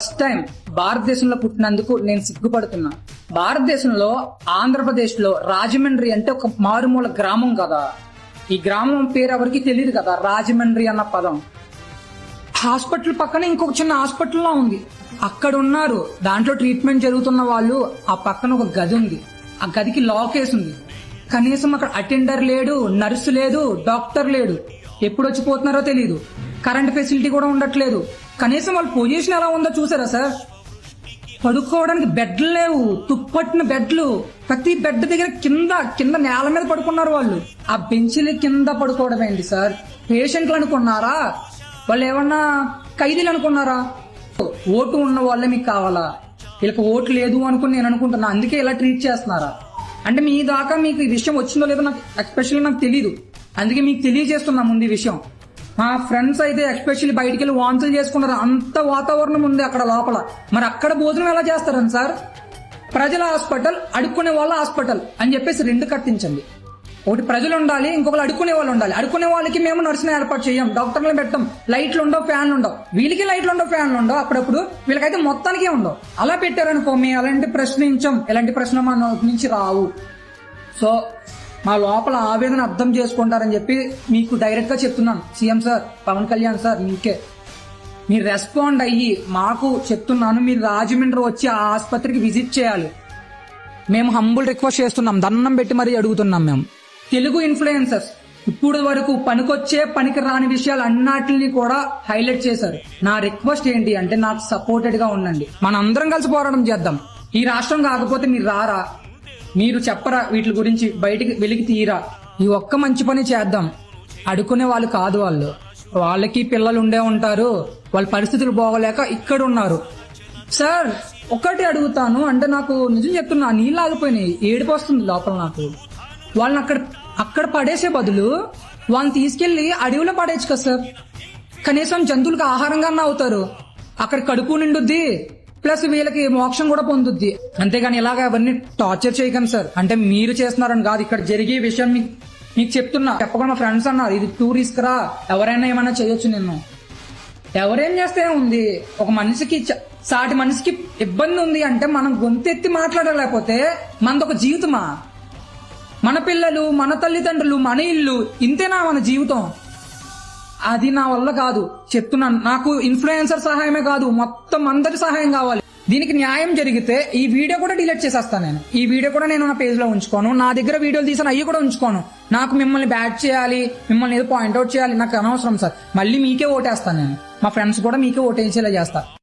First time భారతదేశంలో పుట్టినందుకు నేను సిగ్గుపడుతున్నా. భారతదేశంలో ఆంధ్రప్రదేశ్లో రాజమండ్రి అంటే ఒక మారుమూల గ్రామం కదా. ఈ గ్రామం పేరు ఎవరికి తెలియదు కదా రాజమండ్రి అన్న పదం. హాస్పిటల్ పక్కన ఇంకొక చిన్న హాస్పిటల్లో ఉంది. అక్కడ ఉన్నారు దాంట్లో ట్రీట్మెంట్ జరుగుతున్న వాళ్ళు ఆ పక్కన ఒక గది ఉంది. ఆ గదికి లాక్ ఉంది కనీసం అక్కడ అటెండర్ లేడు నర్సు లేదు డాక్టర్ లేడు. ఎప్పుడు వచ్చిపోతున్నారో తెలియదు కరెంట్ ఫెసిలిటీ కూడా ఉండట్లేదు. కనీసం వాళ్ళ పొజిషన్ ఎలా ఉందో చూసారా సార్? పడుకోవడానికి బెడ్లు లేవు. తుప్పట్టిన బెడ్లు. ప్రతి బెడ్ దగ్గర కింద కింద నేల మీద పడుకున్నారు వాళ్ళు. ఆ బెంచ్ల కింద పడుకోవడం ఏంటి సార్? పేషెంట్లు అనుకున్నారా? వాళ్ళు ఏమన్నా ఖైదీలు అనుకున్నారా? ఓటు ఉన్న వాళ్ళే మీకు కావాలా? వీళ్ళకి ఓటు లేదు అనుకుని నేను అనుకుంటున్నా. అందుకే ఇలా ట్రీట్ చేస్తున్నారా? అంటే మీ దాకా మీకు ఈ విషయం వచ్చిందో లేదో నాకు ఎక్స్పెషల్లీ నాకు తెలియదు అందుకే మీకు తెలియజేస్తున్నా ముందు ఈ విషయం. మా ఫ్రెండ్స్ అయితే ఎస్పెషల్లీ బయటికి వెళ్ళి వాంతులు చేసుకున్నారు అంత వాతావరణం ఉంది అక్కడ లోపల. మరి అక్కడ భోజనం ఎలా చేస్తారని సార్? ప్రజల హాస్పిటల్ అడుక్కునే వాళ్ళ హాస్పిటల్ అని చెప్పేసి రెండు కట్టించండి. ఒకటి ప్రజలు ఉండాలి ఇంకొకరు అడుక్కునే వాళ్ళు ఉండాలి. అడుక్కునే వాళ్ళకి మేము నర్సుని ఏర్పాటు చేయం డాక్టర్లు పెట్టం. లైట్లు ఉండవు ఫ్యాన్లు ఉండవు. వీళ్ళకి లైట్లు ఉండవు ఫ్యాన్లు ఉండవు. అప్పుడప్పుడు వీళ్ళకైతే మొత్తానికి ఉండవు. అలా పెట్టారనుకో మేము ఎలాంటి ప్రశ్నించం? ఎలాంటి ప్రశ్న మన నుంచి రావు. సో మా లోపల ఆవేదన అర్థం చేసుకుంటారని చెప్పి మీకు డైరెక్ట్గా చెప్తున్నాను. CM sir Pawan Kalyan sir మీకే. మీరు రెస్పాండ్ అయ్యి మాకు చెప్తున్నాను. మీరు రాజమండ్రి వచ్చి ఆ ఆసుపత్రికి విజిట్ చేయాలి. మేము హంబుల్ రిక్వెస్ట్ చేస్తున్నాం. దండం పెట్టి మరీ అడుగుతున్నాం మేము. తెలుగు ఇన్ఫ్లుయెన్సర్స్ ఇప్పుడు వరకు పనికొచ్చే పనికి రాని విషయాలు అన్నాటిని కూడా హైలైట్ చేశారు. నా రిక్వెస్ట్ ఏంటి అంటే నాకు సపోర్టెడ్గా ఉండండి. మన అందరం కలిసి పోరాటం చేద్దాం. ఈ రాష్ట్రం కాకపోతే మీరు రారా? మీరు చెప్పరా వీటి గురించి బయటికి వెలికి తీరా? ఈ ఒక్క మంచి పని చేద్దాం. అడుకునే వాళ్ళు కాదు వాళ్ళు. వాళ్ళకి పిల్లలు ఉండే ఉంటారు. వాళ్ళ పరిస్థితులు బాగోలేక ఇక్కడ ఉన్నారు సార్ ఒక్కటి అడుగుతాను. అంటే నాకు నిజం చెప్తున్నా నీళ్ళు ఆగిపోయినాయి. ఏడుపు వస్తుంది లోపల నాకు. వాళ్ళని అక్కడ అక్కడ పడేసే బదులు వాళ్ళని తీసుకెళ్ళి అడవిలో పడేయచ్చు కదా సార్. కనీసం జంతువులకు ఆహారంగా అవుతారు. అక్కడ కడుపు నిండుద్ది. ప్లస్ వీళ్ళకి మోక్షం కూడా పొందుద్ది. అంతేగాని ఇలాగ అవన్నీ టార్చర్ చేయకండి సార్. అంటే మీరు చేస్తున్నారని కాదు ఇక్కడ జరిగే విషయం మీకు మీకు చెప్తున్నా. చెప్పకుండా మా ఫ్రెండ్స్ అన్నారు ఇది టూరిస్ట్ రా. ఎవరైనా ఏమైనా చేయొచ్చు నిన్ను. ఎవరేం చేస్తే ఉంది ఒక మనిషికి చ- సాటి మనిషికి ఇబ్బంది ఉంది అంటే మనం గొంతెత్తి మాట్లాడలేకపోతే మనది ఒక జీవితమా? మన పిల్లలు మన తల్లిదండ్రులు మన ఇల్లు ఇంతేనా మన జీవితం? అది నా వల్ల కాదు. చెప్తున్నాను. నాకు ఇన్ఫ్లుయెన్సర్ సహాయమే కాదు. మొత్తం అందరి సహాయం కావాలి. దీనికి న్యాయం జరిగితే ఈ వీడియో కూడా డిలీట్ చేసేస్తాను నేను. ఈ వీడియో కూడా నేను నా పేజ్లో ఉంచుకోను. నా దగ్గర వీడియోలు తీసిన అవి కూడా ఉంచుకోను. నాకు మిమ్మల్ని బ్యాట్ చేయాలి మిమ్మల్ని ఏదో పాయింట్అవుట్ చేయాలి నాకు అనవసరం సార్. మళ్ళీ మీకే ఓటేస్తాను నేను. మా ఫ్రెండ్స్ కూడా మీకే ఓటేసేలా చేస్తా.